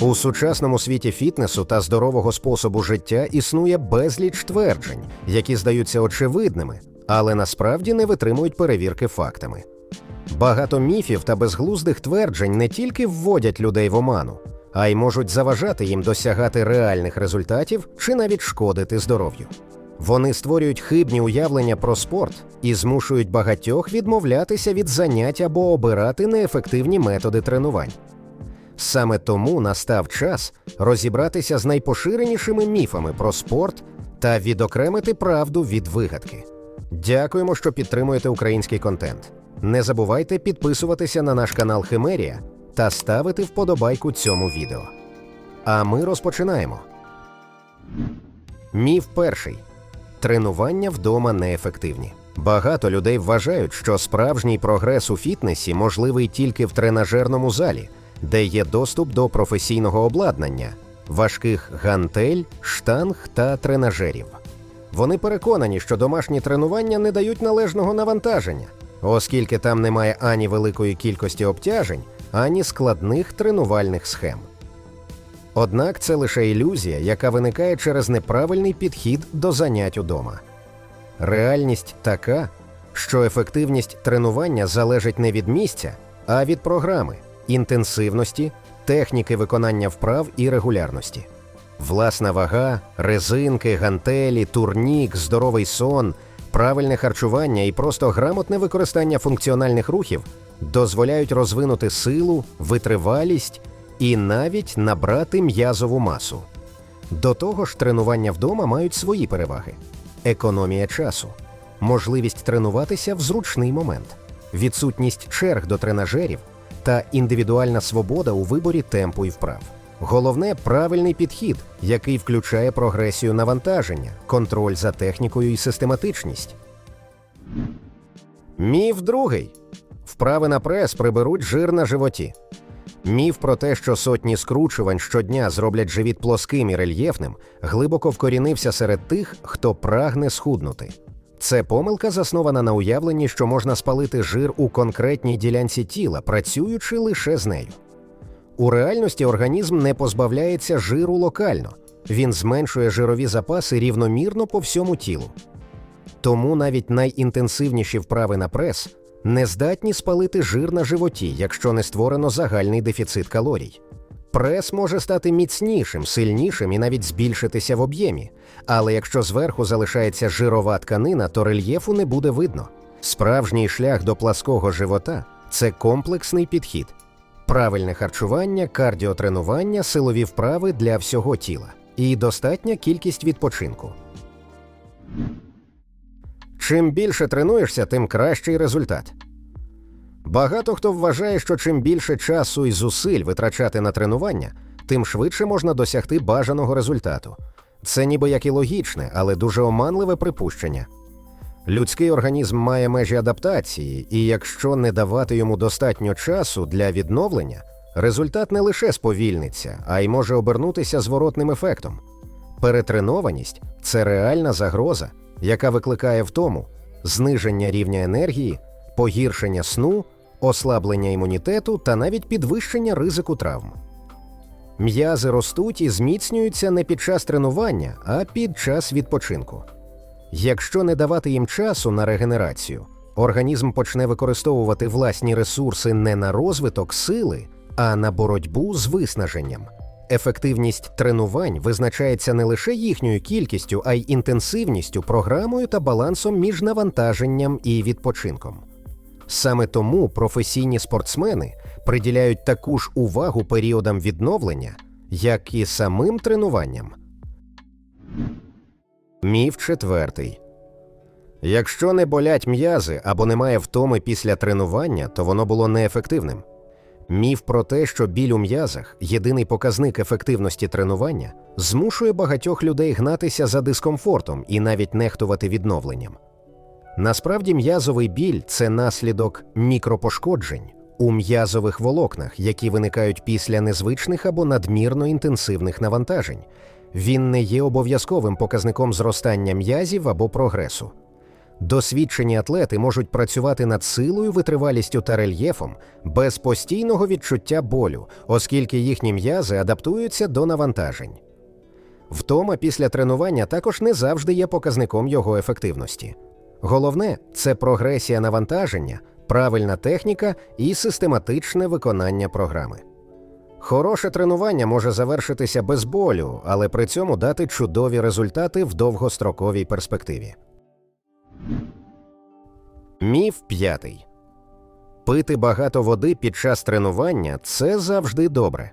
У сучасному світі фітнесу та здорового способу життя існує безліч тверджень, які здаються очевидними, але насправді не витримують перевірки фактами. Багато міфів та безглуздих тверджень не тільки вводять людей в оману, а й можуть заважати їм досягати реальних результатів чи навіть шкодити здоров'ю. Вони створюють хибні уявлення про спорт і змушують багатьох відмовлятися від занять або обирати неефективні методи тренувань. Саме тому настав час розібратися з найпоширенішими міфами про спорт та відокремити правду від вигадки. Дякуємо, що підтримуєте український контент. Не забувайте підписуватися на наш канал Химерія та ставити вподобайку цьому відео. А ми розпочинаємо. Міф перший. Тренування вдома неефективні. Багато людей вважають, що справжній прогрес у фітнесі можливий тільки в тренажерному залі, де є доступ до професійного обладнання, важких гантель, штанг та тренажерів. Вони переконані, що домашні тренування не дають належного навантаження, оскільки там немає ані великої кількості обтяжень, ані складних тренувальних схем. Однак це лише ілюзія, яка виникає через неправильний підхід до занять удома. Реальність така, що ефективність тренування залежить не від місця, а від програми, інтенсивності, техніки виконання вправ і регулярності. Власна вага, резинки, гантелі, турнік, здоровий сон, правильне харчування і просто грамотне використання функціональних рухів дозволяють розвинути силу, витривалість і навіть набрати м'язову масу. До того ж, тренування вдома мають свої переваги: економія часу, можливість тренуватися в зручний момент, відсутність черг до тренажерів та індивідуальна свобода у виборі темпу і вправ. Головне правильний підхід, який включає прогресію навантаження, контроль за технікою і систематичність. Міф другий. Вправи на прес приберуть жир на животі. Міф про те, що сотні скручувань щодня зроблять живіт плоским і рельєфним, глибоко вкорінився серед тих, хто прагне схуднути. Це помилка заснована на уявленні, що можна спалити жир у конкретній ділянці тіла, працюючи лише з нею. У реальності організм не позбавляється жиру локально, він зменшує жирові запаси рівномірно по всьому тілу. Тому навіть найінтенсивніші вправи на прес не здатні спалити жир на животі, якщо не створено загальний дефіцит калорій. Прес може стати міцнішим, сильнішим і навіть збільшитися в об'ємі. Але якщо зверху залишається жирова тканина, то рельєфу не буде видно. Справжній шлях до плаского живота це комплексний підхід, правильне харчування, кардіотренування, силові вправи для всього тіла і достатня кількість відпочинку. Чим більше тренуєшся, тим кращий результат. Багато хто вважає, що чим більше часу і зусиль витрачати на тренування, тим швидше можна досягти бажаного результату. Це ніби як і логічне, але дуже оманливе припущення. Людський організм має межі адаптації, і якщо не давати йому достатньо часу для відновлення, результат не лише сповільниться, а й може обернутися зворотним ефектом. Перетренованість це реальна загроза, яка викликає втому, зниження рівня енергії, погіршення сну, ослаблення імунітету та навіть підвищення ризику травм. М'язи ростуть і зміцнюються не під час тренування, а під час відпочинку. Якщо не давати їм часу на регенерацію, організм почне використовувати власні ресурси не на розвиток сили, а на боротьбу з виснаженням. Ефективність тренувань визначається не лише їхньою кількістю, а й інтенсивністю, програмою та балансом між навантаженням і відпочинком. Саме тому професійні спортсмени приділяють таку ж увагу періодам відновлення, як і самим тренуванням. Міф четвертий. Якщо не болять м'язи або немає втоми після тренування, то воно було неефективним. Міф про те, що біль у м'язах єдиний показник ефективності тренування, змушує багатьох людей гнатися за дискомфортом і навіть нехтувати відновленням. Насправді, м'язовий біль це наслідок мікропошкоджень у м'язових волокнах, які виникають після незвичних або надмірно інтенсивних навантажень. Він не є обов'язковим показником зростання м'язів або прогресу. Досвідчені атлети можуть працювати над силою, витривалістю та рельєфом без постійного відчуття болю, оскільки їхні м'язи адаптуються до навантажень. Втома після тренування також не завжди є показником його ефективності. Головне це прогресія навантаження, правильна техніка і систематичне виконання програми. Хороше тренування може завершитися без болю, але при цьому дати чудові результати в довгостроковій перспективі. Міф п'ятий. Пити багато води під час тренування це завжди добре.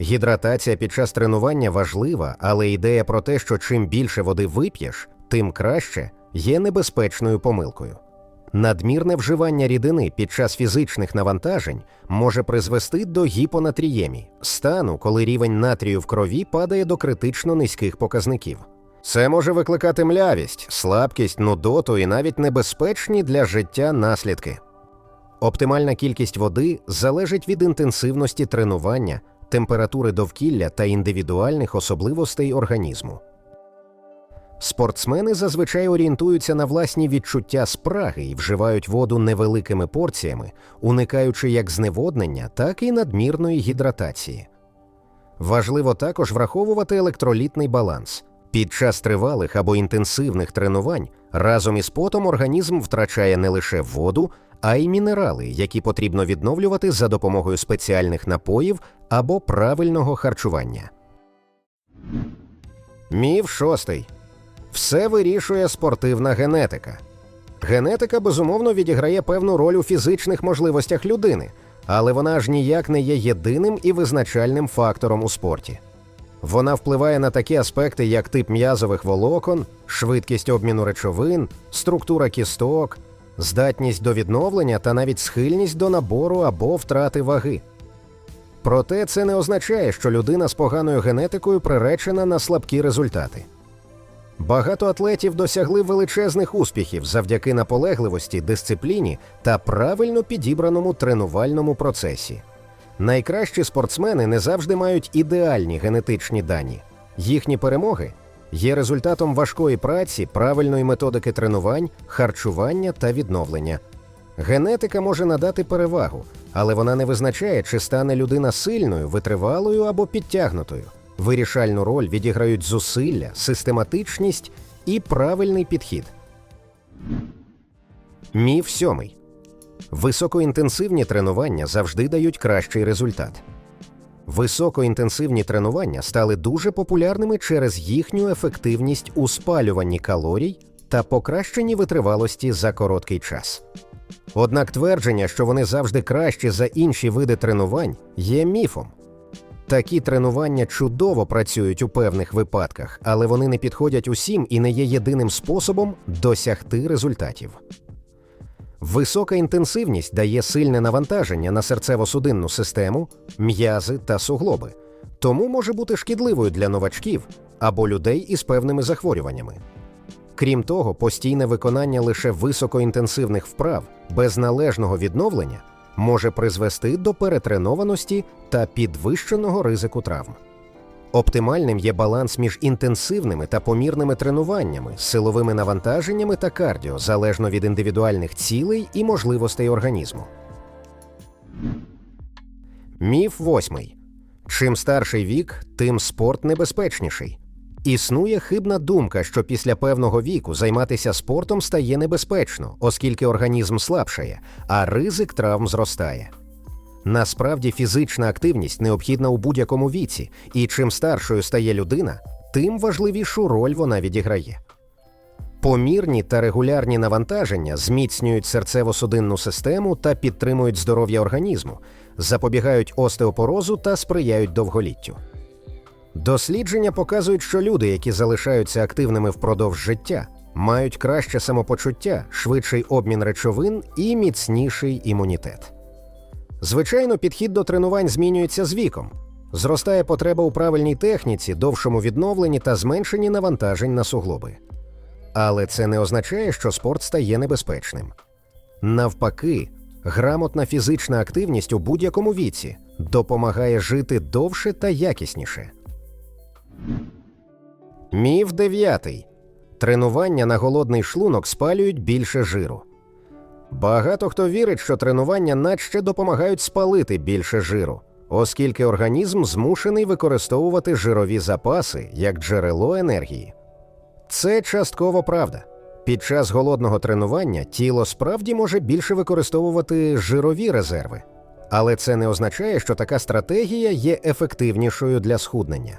Гідратація під час тренування важлива, але ідея про те, що чим більше води вип'єш, тим краще, є небезпечною помилкою. Надмірне вживання рідини під час фізичних навантажень може призвести до гіпонатріємії, стану, коли рівень натрію в крові падає до критично низьких показників. Це може викликати млявість, слабкість, нудоту і навіть небезпечні для життя наслідки. Оптимальна кількість води залежить від інтенсивності тренування, температури довкілля та індивідуальних особливостей організму. Спортсмени зазвичай орієнтуються на власні відчуття спраги і вживають воду невеликими порціями, уникаючи як зневоднення, так і надмірної гідратації. Важливо також враховувати електролітний баланс. Під час тривалих або інтенсивних тренувань разом із потом організм втрачає не лише воду, а й мінерали, які потрібно відновлювати за допомогою спеціальних напоїв або правильного харчування. Міф шостий. Все вирішує спортивна генетика. Генетика безумовно відіграє певну роль у фізичних можливостях людини, але вона ж ніяк не є єдиним і визначальним фактором у спорті. Вона впливає на такі аспекти, як тип м'язових волокон, швидкість обміну речовин, структура кісток, здатність до відновлення та навіть схильність до набору або втрати ваги. Проте це не означає, що людина з поганою генетикою приречена на слабкі результати. Багато атлетів досягли величезних успіхів завдяки наполегливості, дисципліні та правильно підібраному тренувальному процесі. Найкращі спортсмени не завжди мають ідеальні генетичні дані. Їхні перемоги є результатом важкої праці, правильної методики тренувань, харчування та відновлення. Генетика може надати перевагу, але вона не визначає, чи стане людина сильною, витривалою або підтягнутою. Вирішальну роль відіграють зусилля, систематичність і правильний підхід. Міф сьомий. Високоінтенсивні тренування завжди дають кращий результат. Високоінтенсивні тренування стали дуже популярними через їхню ефективність у спалюванні калорій та покращенні витривалості за короткий час. Однак твердження, що вони завжди кращі за інші види тренувань, є міфом. Такі тренування чудово працюють у певних випадках, але вони не підходять усім і не є єдиним способом досягти результатів. Висока інтенсивність дає сильне навантаження на серцево-судинну систему, м'язи та суглоби, тому може бути шкідливою для новачків або людей із певними захворюваннями. Крім того, постійне виконання лише високоінтенсивних вправ без належного відновлення може призвести до перетренованості та підвищеного ризику травм. Оптимальним є баланс між інтенсивними та помірними тренуваннями, силовими навантаженнями та кардіо залежно від індивідуальних цілей і можливостей організму. Міф восьмий. Чим старший вік, тим спорт небезпечніший. Існує хибна думка, що після певного віку займатися спортом стає небезпечно, оскільки організм слабшає, а ризик травм зростає. Насправді фізична активність необхідна у будь-якому віці, і чим старшою стає людина, тим важливішу роль вона відіграє. Помірні та регулярні навантаження зміцнюють серцево-судинну систему та підтримують здоров'я організму, запобігають остеопорозу та сприяють довголіттю. Дослідження показують, що люди, які залишаються активними впродовж життя, мають краще самопочуття, швидший обмін речовин і міцніший імунітет. Звичайно, підхід до тренувань змінюється з віком. Зростає потреба у правильній техніці, довшому відновленні та зменшенні навантажень на суглоби. Але це не означає, що спорт стає небезпечним. Навпаки, грамотна фізична активність у будь-якому віці допомагає жити довше та якісніше. Міф дев'ятий. Тренування на голодний шлунок спалюють більше жиру. Багато хто вірить, що тренування наче допомагають спалити більше жиру, оскільки організм змушений використовувати жирові запаси як джерело енергії. Це частково правда. Під час голодного тренування тіло справді може більше використовувати жирові резерви, але це не означає, що така стратегія є ефективнішою для схуднення.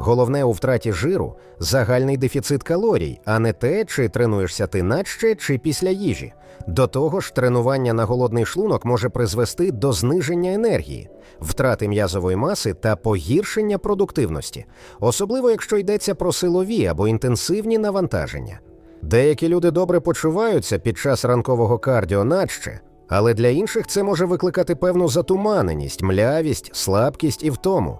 Головне у втраті жиру загальний дефіцит калорій, а не те, чи тренуєшся ти наче чи після їжі. До того ж, тренування на голодний шлунок може призвести до зниження енергії, втрати м'язової маси та погіршення продуктивності, особливо якщо йдеться про силові або інтенсивні навантаження. Деякі люди добре почуваються під час ранкового кардіо наче, але для інших це може викликати певну затуманеність, млявість, слабкість і втому.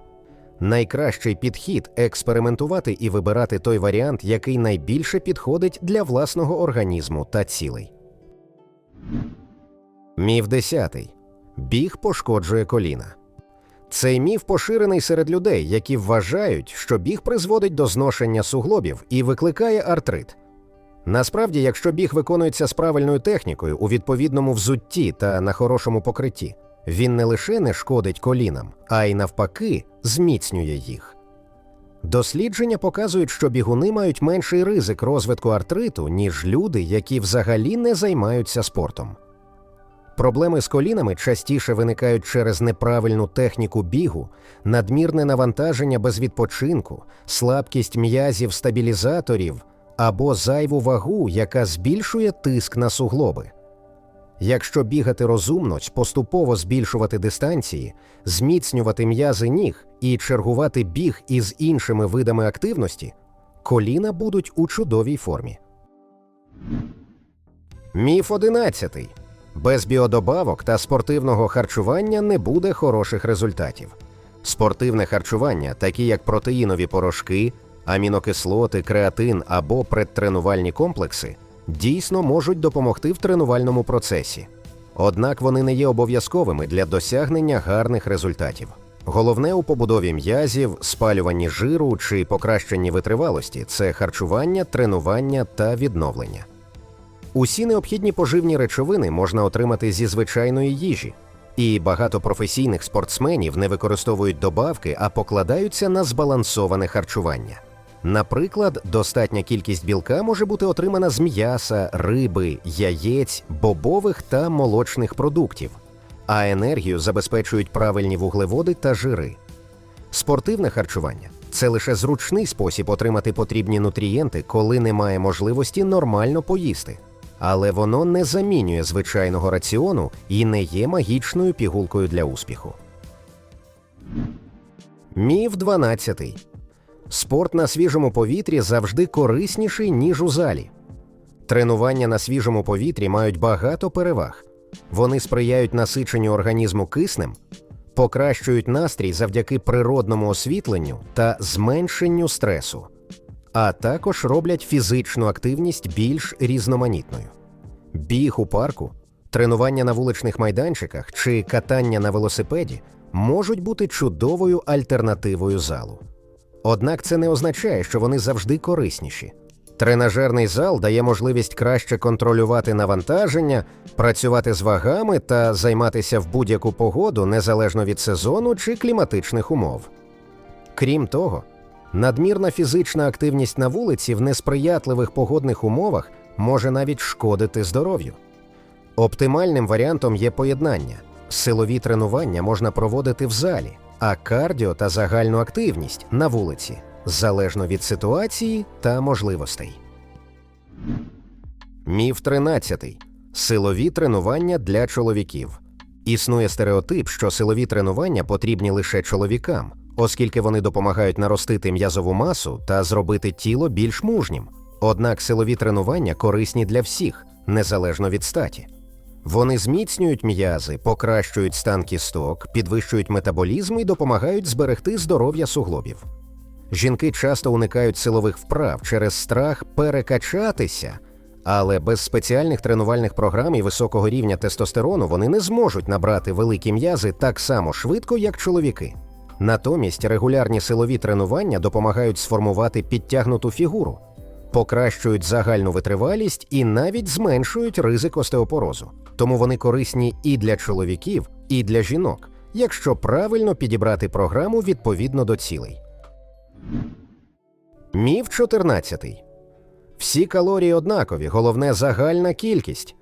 Найкращий підхід експериментувати і вибирати той варіант, який найбільше підходить для власного організму та цілей. Міф 10. Біг пошкоджує коліна. Цей міф поширений серед людей, які вважають, що біг призводить до зношення суглобів і викликає артрит. Насправді, якщо біг виконується з правильною технікою у відповідному взутті та на хорошому покритті, він не лише не шкодить колінам, а й навпаки зміцнює їх. Дослідження показують, що бігуни мають менший ризик розвитку артриту, ніж люди, які взагалі не займаються спортом. Проблеми з колінами частіше виникають через неправильну техніку бігу, надмірне навантаження без відпочинку, слабкість м'язів стабілізаторів або зайву вагу, яка збільшує тиск на суглоби. Якщо бігати розумно, поступово збільшувати дистанції, зміцнювати м'язи ніг і чергувати біг із іншими видами активності, коліна будуть у чудовій формі. Міф 11. Без біодобавок та спортивного харчування не буде хороших результатів. Спортивне харчування, такі як протеїнові порошки, амінокислоти, креатин або предтренувальні комплекси, дійсно можуть допомогти в тренувальному процесі. Однак вони не є обов'язковими для досягнення гарних результатів. Головне у побудові м'язів, спалюванні жиру чи покращенні витривалості це харчування, тренування та відновлення. Усі необхідні поживні речовини можна отримати зі звичайної їжі, і багато професійних спортсменів не використовують добавки, а покладаються на збалансоване харчування. Наприклад, достатня кількість білка може бути отримана з м'яса, риби, яєць, бобових та молочних продуктів, а енергію забезпечують правильні вуглеводи та жири. Спортивне харчування це лише зручний спосіб отримати потрібні нутрієнти, коли немає можливості нормально поїсти. Але воно не замінює звичайного раціону і не є магічною пігулкою для успіху. Міф 12. Спорт на свіжому повітрі завжди корисніший, ніж у залі. Тренування на свіжому повітрі мають багато переваг. Вони сприяють насиченню організму киснем, покращують настрій завдяки природному освітленню та зменшенню стресу, а також роблять фізичну активність більш різноманітною. Біг у парку, тренування на вуличних майданчиках чи катання на велосипеді можуть бути чудовою альтернативою залу. Однак це не означає, що вони завжди корисніші. Тренажерний зал дає можливість краще контролювати навантаження, працювати з вагами та займатися в будь-яку погоду незалежно від сезону чи кліматичних умов. Крім того, надмірна фізична активність на вулиці в несприятливих погодних умовах може навіть шкодити здоров'ю. Оптимальним варіантом є поєднання. Силові тренування можна проводити в залі, а кардіо та загальну активність на вулиці залежно від ситуації та можливостей. Міф 13. Силові тренування для чоловіків. Існує стереотип, що силові тренування потрібні лише чоловікам, оскільки вони допомагають наростити м'язову масу та зробити тіло більш мужнім. Однак силові тренування корисні для всіх, незалежно від статі. Вони зміцнюють м'язи, покращують стан кісток, підвищують метаболізм і допомагають зберегти здоров'я суглобів. Жінки часто уникають силових вправ через страх перекачатися, але без спеціальних тренувальних програм і високого рівня тестостерону вони не зможуть набрати великі м'язи так само швидко, як чоловіки. Натомість регулярні силові тренування допомагають сформувати підтягнуту фігуру. Покращують загальну витривалість і навіть зменшують ризик остеопорозу. Тому вони корисні і для чоловіків, і для жінок, якщо правильно підібрати програму відповідно до цілей. Міф 14. Всі калорії однакові, головне загальна кількість.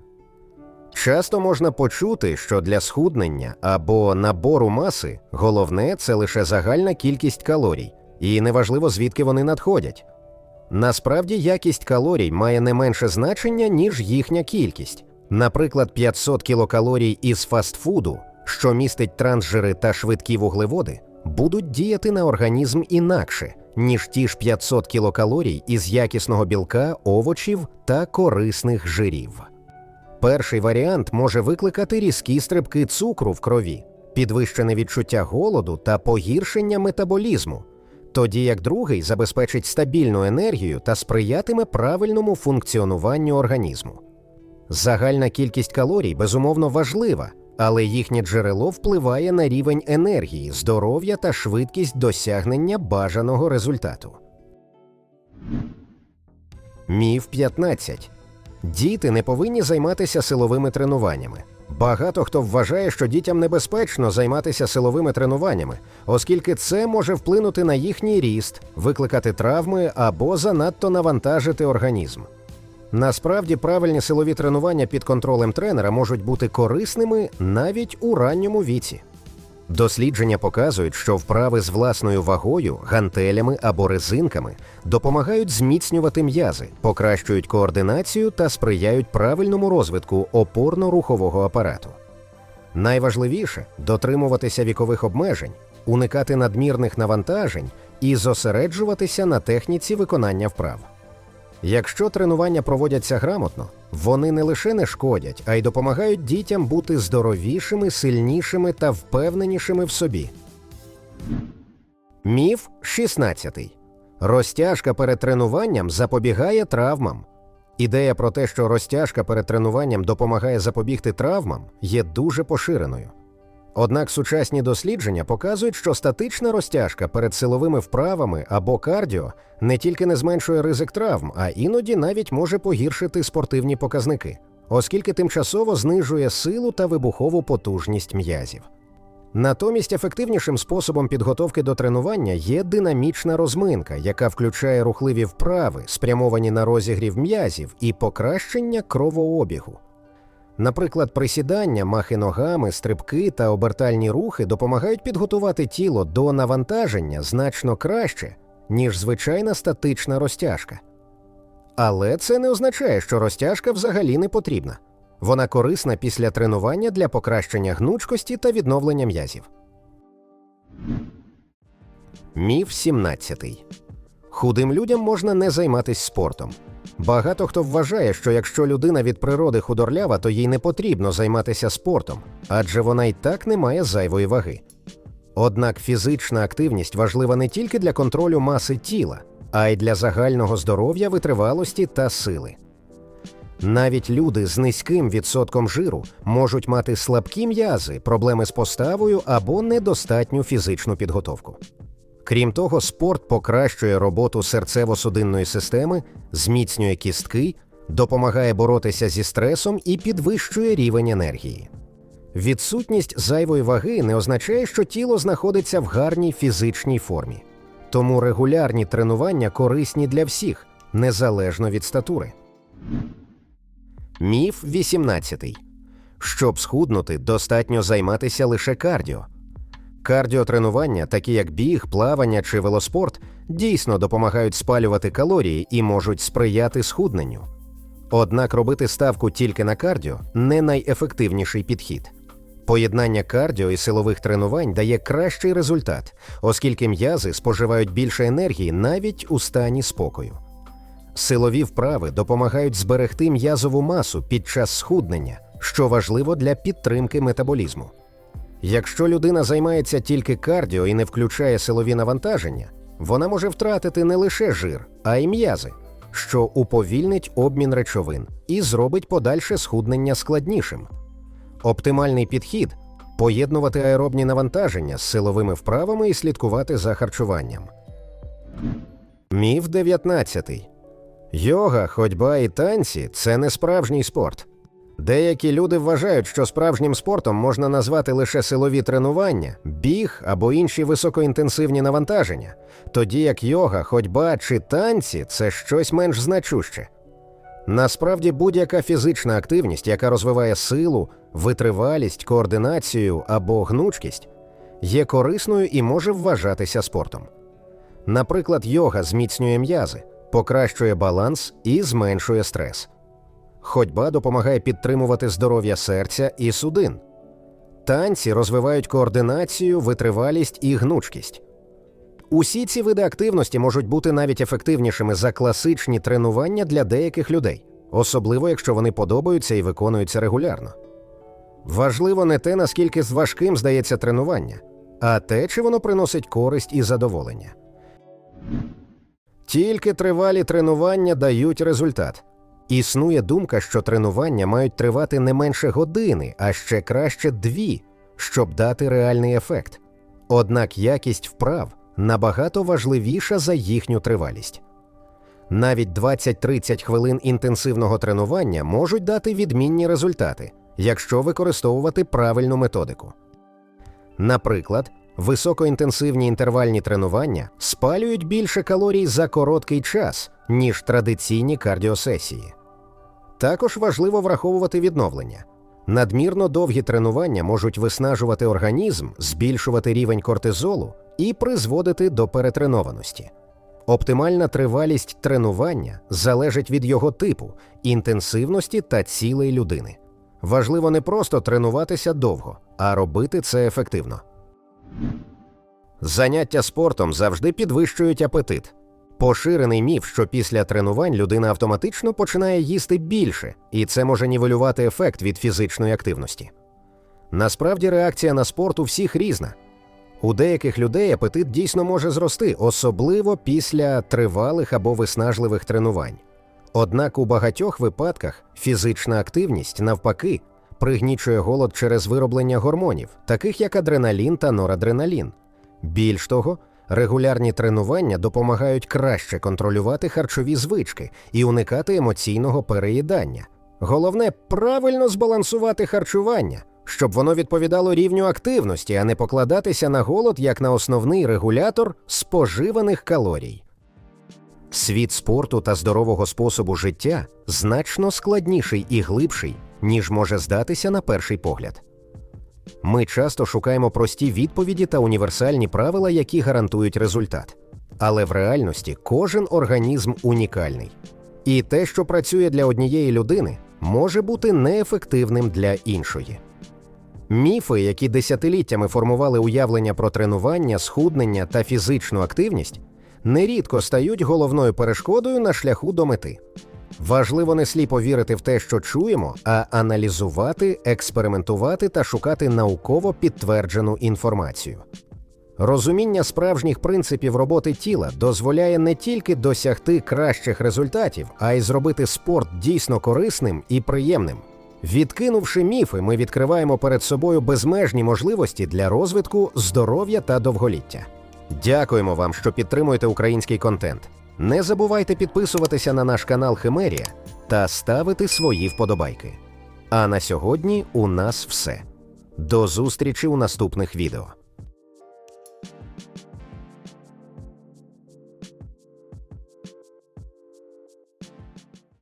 Часто можна почути, що для схуднення або набору маси головне це лише загальна кількість калорій, і неважливо звідки вони надходять. Насправді якість калорій має не менше значення, ніж їхня кількість. Наприклад, 500 кілокалорій із фастфуду, що містить трансжири та швидкі вуглеводи, будуть діяти на організм інакше, ніж ті ж 500 кілокалорій із якісного білка, овочів та корисних жирів. Перший варіант може викликати різкі стрибки цукру в крові, підвищене відчуття голоду та погіршення метаболізму, тоді як другий забезпечить стабільну енергію та сприятиме правильному функціонуванню організму. Загальна кількість калорій безумовно важлива, але їхнє джерело впливає на рівень енергії, здоров'я та швидкість досягнення бажаного результату. Міф 15. Діти не повинні займатися силовими тренуваннями. Багато хто вважає, що дітям небезпечно займатися силовими тренуваннями, оскільки це може вплинути на їхній ріст, викликати травми або занадто навантажити організм. Насправді правильні силові тренування під контролем тренера можуть бути корисними навіть у ранньому віці. Дослідження показують, що вправи з власною вагою, гантелями або резинками допомагають зміцнювати м'язи, покращують координацію та сприяють правильному розвитку опорно-рухового апарату. Найважливіше дотримуватися вікових обмежень, уникати надмірних навантажень і зосереджуватися на техніці виконання вправ. Якщо тренування проводяться грамотно, вони не лише не шкодять, а й допомагають дітям бути здоровішими, сильнішими та впевненішими в собі. Міф 16. Розтяжка перед тренуванням запобігає травмам. Ідея про те, що розтяжка перед тренуванням допомагає запобігти травмам, є дуже поширеною. Однак сучасні дослідження показують, що статична розтяжка перед силовими вправами або кардіо не тільки не зменшує ризик травм, а іноді навіть може погіршити спортивні показники, оскільки тимчасово знижує силу та вибухову потужність м'язів. Натомість ефективнішим способом підготовки до тренування є динамічна розминка, яка включає рухливі вправи, спрямовані на розігрів м'язів і покращення кровообігу. Наприклад, присідання, махи ногами, стрибки та обертальні рухи допомагають підготувати тіло до навантаження значно краще, ніж звичайна статична розтяжка. Але це не означає, що розтяжка взагалі не потрібна. Вона корисна після тренування для покращення гнучкості та відновлення м'язів. Міф 17. Худим людям можна не займатися спортом. Багато хто вважає, що якщо людина від природи худорлява, то їй не потрібно займатися спортом, адже вона й так не має зайвої ваги. Однак фізична активність важлива не тільки для контролю маси тіла, а й для загального здоров'я, витривалості та сили. Навіть люди з низьким відсотком жиру можуть мати слабкі м'язи, проблеми з поставою або недостатню фізичну підготовку. Крім того, спорт покращує роботу серцево-судинної системи, зміцнює кістки, допомагає боротися зі стресом і підвищує рівень енергії. Відсутність зайвої ваги не означає, що тіло знаходиться в гарній фізичній формі. Тому регулярні тренування корисні для всіх, незалежно від статури. Міф 18. Щоб схуднути, достатньо займатися лише кардіо. Кардіотренування, такі як біг, плавання чи велоспорт, дійсно допомагають спалювати калорії і можуть сприяти схудненню. Однак робити ставку тільки на кардіо не найефективніший підхід. Поєднання кардіо і силових тренувань дає кращий результат, оскільки м'язи споживають більше енергії навіть у стані спокою. Силові вправи допомагають зберегти м'язову масу під час схуднення, що важливо для підтримки метаболізму. Якщо людина займається тільки кардіо і не включає силові навантаження, вона може втратити не лише жир, а й м'язи, що уповільнить обмін речовин і зробить подальше схуднення складнішим. Оптимальний підхід поєднувати аеробні навантаження з силовими вправами і слідкувати за харчуванням. Міф 19. Йога, ходьба і танці це не справжній спорт. Деякі люди вважають, що справжнім спортом можна назвати лише силові тренування, біг або інші високоінтенсивні навантаження, тоді як йога, ходьба чи танці це щось менш значуще. Насправді будь-яка фізична активність, яка розвиває силу, витривалість, координацію або гнучкість, є корисною і може вважатися спортом. Наприклад, йога зміцнює м'язи, покращує баланс і зменшує стрес. Ходьба допомагає підтримувати здоров'я серця і судин. Танці розвивають координацію, витривалість і гнучкість. Усі ці види активності можуть бути навіть ефективнішими за класичні тренування для деяких людей, особливо якщо вони подобаються і виконуються регулярно. Важливо не те, наскільки важким здається тренування, а те, чи воно приносить користь і задоволення. Тільки тривалі тренування дають результат. Існує думка, що тренування мають тривати не менше години, а ще краще дві, щоб дати реальний ефект. Однак якість вправ набагато важливіша за їхню тривалість. Навіть 20-30 хвилин інтенсивного тренування можуть дати відмінні результати, якщо використовувати правильну методику. Наприклад, високоінтенсивні інтервальні тренування спалюють більше калорій за короткий час, ніж традиційні кардіосесії. Також важливо враховувати відновлення. Надмірно довгі тренування можуть виснажувати організм, збільшувати рівень кортизолу і призводити до перетренованості. Оптимальна тривалість тренування залежить від його типу, інтенсивності та цілей людини. Важливо не просто тренуватися довго, а робити це ефективно. Заняття спортом завжди підвищують апетит. Поширений міф, що після тренувань людина автоматично починає їсти більше, і це може нівелювати ефект від фізичної активності. Насправді реакція на спорт у всіх різна. У деяких людей апетит дійсно може зрости, особливо після тривалих або виснажливих тренувань. Однак у багатьох випадках фізична активність, навпаки, пригнічує голод через вироблення гормонів, таких як адреналін та норадреналін. Більш того, регулярні тренування допомагають краще контролювати харчові звички і уникати емоційного переїдання. Головне правильно збалансувати харчування, щоб воно відповідало рівню активності, а не покладатися на голод як на основний регулятор споживаних калорій. Світ спорту та здорового способу життя значно складніший і глибший, ніж може здатися на перший погляд. Ми часто шукаємо прості відповіді та універсальні правила, які гарантують результат. Але в реальності кожен організм унікальний. І те, що працює для однієї людини, може бути неефективним для іншої. Міфи, які десятиліттями формували уявлення про тренування, схуднення та фізичну активність, нерідко стають головною перешкодою на шляху до мети. Важливо не сліпо вірити в те, що чуємо, а аналізувати, експериментувати та шукати науково підтверджену інформацію. Розуміння справжніх принципів роботи тіла дозволяє не тільки досягти кращих результатів, а й зробити спорт дійсно корисним і приємним. Відкинувши міфи, ми відкриваємо перед собою безмежні можливості для розвитку здоров'я та довголіття. Дякуємо вам, що підтримуєте український контент. Не забувайте підписуватися на наш канал Химерія та ставити свої вподобайки. А на сьогодні у нас все. До зустрічі у наступних відео.